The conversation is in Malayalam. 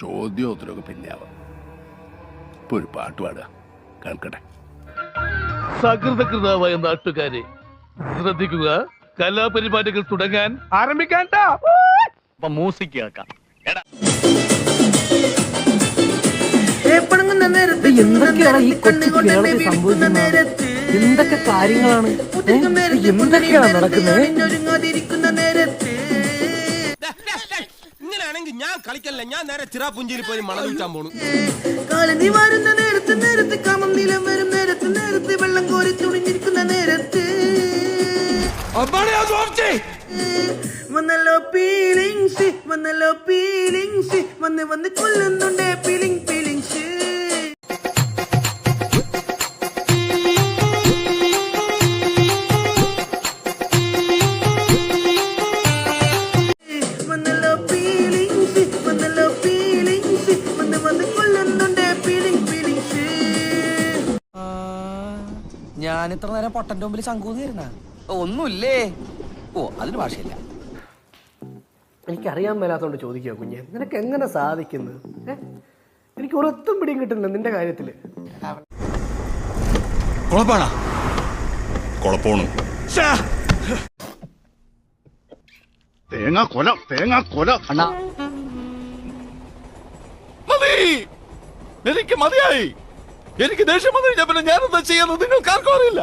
ചോദ്യം ഉത്തരവൊക്കെ പിന്നെ ആവാം. ഇപ്പൊ ഒരു പാട്ട് പാടുക. കേൾക്കട്ടെ. സകൃതകൃതാവായ നാട്ടുകാരെ ശ്രദ്ധിക്കുക. കലാപരിപാടികൾ തുടങ്ങാൻ ആരംഭിക്കാൻ മ്യൂസിക് കേൾക്കാം. എന്തൊക്കെയാണ് ഈ കൊച്ചു കേരളത്തിൽ സംഭവിക്കുന്നത്? എന്തൊക്കെ കാര്യങ്ങളാണ്? എന്തൊക്കെയാണ് നടക്കുന്നത്? ഞാൻ കളിക്കല്ല ഞാൻ നേരെ ചിറാപുഞ്ചിയിൽ പോയി മണം വിൽക്കാൻ പോണു. കാലനി വാരുന്ന നേരത്ത് നേരത്ത് കാമം നീലം വരും നേരത്ത് നേരത്ത് വെള്ളം കോരി തുണിഞ്ഞിരിക്കുന്ന നേരത്ത്. വന്നല്ലോ ഫീലിങ്സ് വന്നല്ലോ ഫീലിങ്സ് വന്ന് വന്ന് കൊല്ലുന്നുണ്ട്. ഞാൻ ഇത്ര നേരം പൊട്ടന്റെ മുമ്പിൽ ശങ്കൂന്നിരുന്ന ഒന്നുമില്ലേ? ഓ അതിന് ഭാഷയില്ല. എനിക്കറിയാൻ മേലാത്തോണ്ട് ചോദിക്കുക കുഞ്ഞെ. നിനക്ക് എങ്ങനെ സാധിക്കുന്നു? എനിക്ക് ഒരൊത്തും പിടിയും കിട്ടുന്നില്ല നിന്റെ കാര്യത്തിൽ കുഴപ്പമാണ് തേങ്ങ കൊല തേങ്ങ കൊല. അണ്ണാ. മതി! എനിക്ക് മതിയായി. എനിക്ക് ദേഷ്യം വന്നു കഴിഞ്ഞാൽ പിന്നെ ഞാനെന്താ ചെയ്യുന്നത്? നിങ്ങൾക്ക് ആർക്കും അറിയില്ല.